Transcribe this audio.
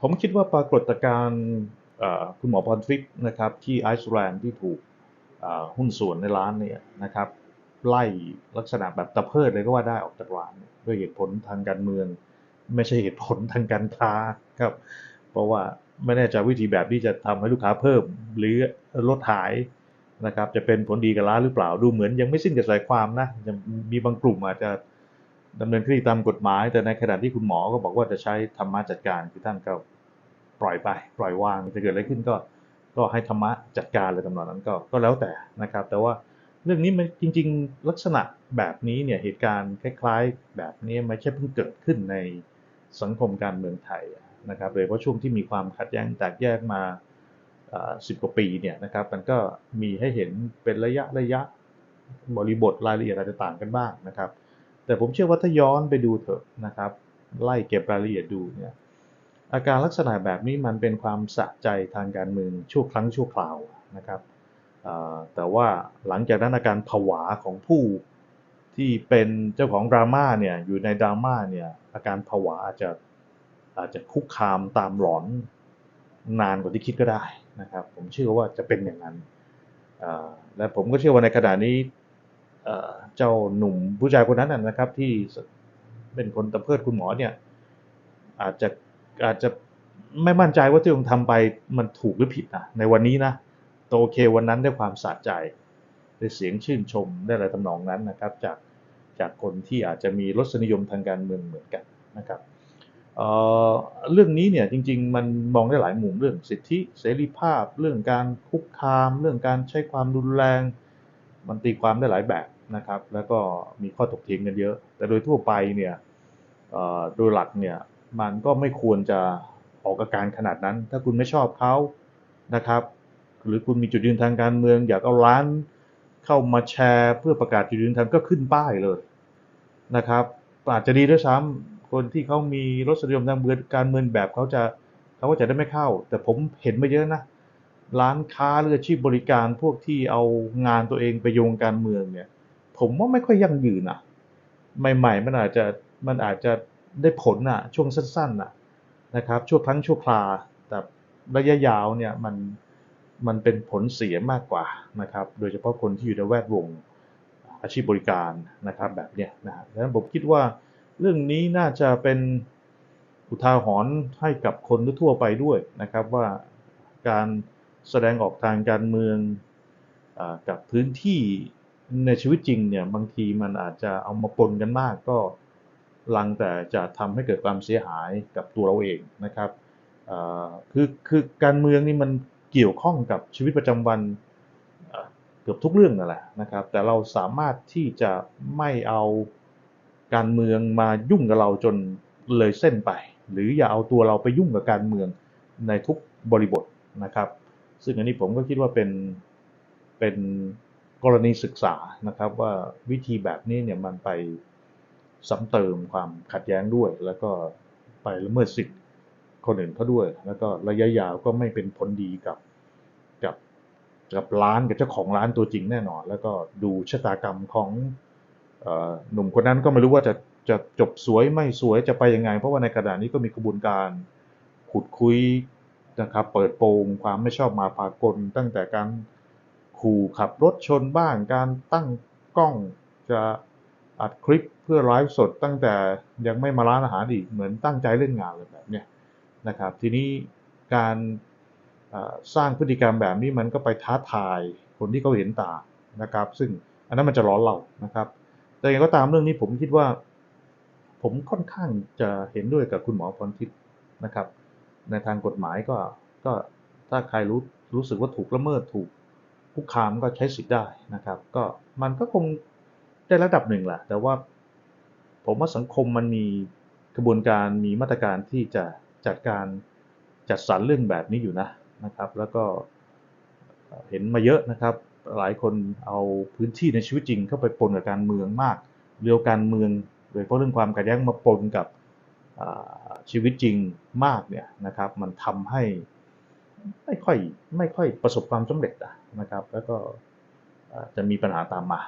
ผมคิดว่าปรากฏการณ์คุณหมอพรทิพย์นะครับที่ไอซ์แลนด์ที่ถูกหุ้นส่วนในร้านเนี่ยนะครับไล่ลักษณะแบบตะเพิดเลยก็ว่าได้ออกจากร้าน ด้วยเหตุผลทางการเมือง ไม่ใช่เหตุผลทางการค้าครับ เพราะว่าไม่แน่ใจวิธีแบบที่จะทำให้ลูกค้าเพิ่ม หรือลดหายนะครับ จะเป็นผลดีกับร้านหรือเปล่าดูเหมือนยังไม่สิ้นกระแสความนะยังมีบางกลุ่มอาจจะ ดำเนินคดีตามกฎหมาย แต่ในขณะที่คุณหมอก็บอกว่าจะใช้ธรรมะจัดการคือท่านก็ปล่อยไป ปล่อยวางจะเกิดอะไรขึ้นก็ก็ให้ธรรมะจัดการเลยตำนองนั้นก็ก็แล้วแต่นะครับ แต่ว่าเรื่องนี้มันจริง ๆ ลักษณะแบบนี้เนี่ยเหตุการณ์คล้ายๆ แบบนี้ไม่ใช่เพิ่งเกิดขึ้นในสังคมการเมืองไทยนะครับโดยเฉพาะช่วงที่มีความขัดแย้งแตกแยกมาสิบกว่าปีเนี่ยนะครับมันก็มีให้เห็นเป็นระยะระยะบริบทรายละเอียดอาจจะต่างกันบ้างนะครับ แต่ผมเชื่อว่าถ้าย้อนไปดูเถอะนะครับ ไล่เก็บรายละเอียดดูเนี่ยอาการลักษณะแบบนี้มันเป็นความสะใจทางการเมืองชั่วครั้งชั่วคราวนะครับแต่ว่าหลังจากนั้นอาการผวาของผู้ที่เป็นเจ้าของดราม่าเนี่ยอยู่ในดราม่าเนี่ยอาการผวาอาจจะอาจจะคุกคามตามหลอนนานกว่าที่คิดก็ได้นะครับ ผมเชื่อว่าจะเป็นอย่างนั้นและผมก็เชื่อว่าในขณะนี้ เจ้าหนุ่มผู้ชายคนนั้นนะครับที่เป็นคนตะเพิดคุณหมอเนี่ยอาจจะอาจจะไม่มั่นใจว่าที่ผมทำไปมันถูกหรือผิดนะในวันนี้นะโตโอเควันนั้นได้ความสะใจได้เสียงชื่นชมได้อะไรทำนองนั้นนะครับ จากจากคนที่อาจจะมีรสนิยมทางการเมืองเหมือนกันนะครับเเรื่องนี้เนี่ยจริง ๆ มันมองได้หลายมุมเรื่องสิทธิเสรีภาพ เรื่องการคุกคาม เรื่องการใช้ความรุนแรง มันตีความได้หลายแบบนะครับ แล้วก็มีข้อถกเถียงกันเยอะ แต่โดยทั่วไปเนี่ยโดยหลักเนี่ยมันก็ไม่ควรจะออกอาการขนาดนั้น ถ้าคุณไม่ชอบเขานะครับ หรือคุณมีจุดยืนทางการเมือง อยากเอาร้านเข้ามาแชร์เพื่อประกาศจุดยืนทางก็ขึ้นป้ายเลยนะครับอาจจะดีด้วยซ้ำคนที่เขามีรสนิยมทางการเมืองแบบเขาจะเขาก็จะได้ไม่เข้า แต่ผมเห็นมาเยอะนะ ร้านค้าหรืออาชีพบริการพวกที่เอางานตัวเองไปโยงการเมืองเนี่ย ผมว่าไม่ค่อยยั่งยืนอะ ใหม่ ๆ มันอาจจะมันอาจจะได้ผลอะช่วงสั้นๆอะนะครับชั่วครั้งชั่วคราแต่ระยะยาวเนี่ยมันมันเป็นผลเสียมากกว่านะครับ โดยเฉพาะคนที่อยู่ในแวดวงอาชีพบริการนะครับแบบเนี้ยนะดังนั้นผมคิดว่าเรื่องนี้น่าจะเป็นอุทาหรณ์ให้กับคนทั่วไปด้วยนะครับว่าการ แสดงออกทางการเมืองอกับพื้นที่ในชีวิตจริงเนี่ยบางทีมันอาจจะเอามาปนกันมากก็ลังแต่จะทำให้เกิดความเสียหายกับตัวเราเองนะครับคือคือการเมืองนี่มันเกี่ยวข้องกับชีวิตประจำวันเกือบทุกเรื่องนั่นแหละนะครับ แต่เราสามารถที่จะไม่เอาการเมืองมายุ่งกับเราจนเลยเส้นไป หรืออย่าเอาตัวเราไปยุ่งกับการเมืองในทุกบริบทนะครับ ซึ่งอันนี้ผมก็คิดว่าเป็นเป็นกรณีศึกษานะครับว่าวิธีแบบนี้เนี่ยมันไปซ้ำเติมความขัดแย้งด้วย แล้วก็ไปละเมิดสิทธิ์คนอื่นเขาด้วย แล้วก็ระยะยาวก็ไม่เป็นผลดีกับกับกับร้านกับเจ้าของร้านตัวจริงแน่นอน แล้วก็ดูชะตากรรมของหนุ่มคนนั้นก็ไม่รู้ว่าจะจะจบสวยไม่สวยจะไปยังไง เพราะว่าในขณะนี้ก็มีกระบวนการขุดคุย นะครับเปิดโปงความไม่ชอบมาพากล ตั้งแต่การขู่ขับรถชนบ้าง การตั้งกล้องจะอัดคลิปเพื่อไลฟ์สดตั้งแต่ยังไม่มาร้านอาหารอีกเหมือนตั้งใจเล่นงานเลยแบบนี้นะครับ ทีนี้การสร้างพฤติกรรมแบบนี้มันก็ไปท้าทายคนที่เขาเห็นต่างนะครับ ซึ่งอันนั้นมันจะร้อนเรานะครับ แต่อย่างก็ตามเรื่องนี้ผมคิดว่า ผมค่อนข้างจะเห็นด้วยกับคุณหมอพรทิพย์นะครับ ในทางกฎหมายก็ก็ถ้าใครรู้รู้สึกว่าถูกละเมิดถูกคุกคามก็ใช้สิทธิ์ได้นะครับ ก็มันก็คงได้ระดับหนึ่งแหละแต่ว่าผมว่าสังคมมันมีกระบวนการมีมาตรการที่จะจัดการจัดสรรเรื่องแบบนี้อยู่นะนะครับ แล้วก็เห็นมาเยอะนะครับ หลายคนเอาพื้นที่ในชีวิตจริงเข้าไปปนกับการเมืองมาก เรียวการเมืองโดยเพราะเรื่องความขัดแย้งมาปนกับ ชีวิตจริงมากเนี่ยนะครับมันทำให้ไม่ค่อยไม่ค่อยประสบความสำเร็จนะครับ แล้วก็จะมีปัญหาตามมา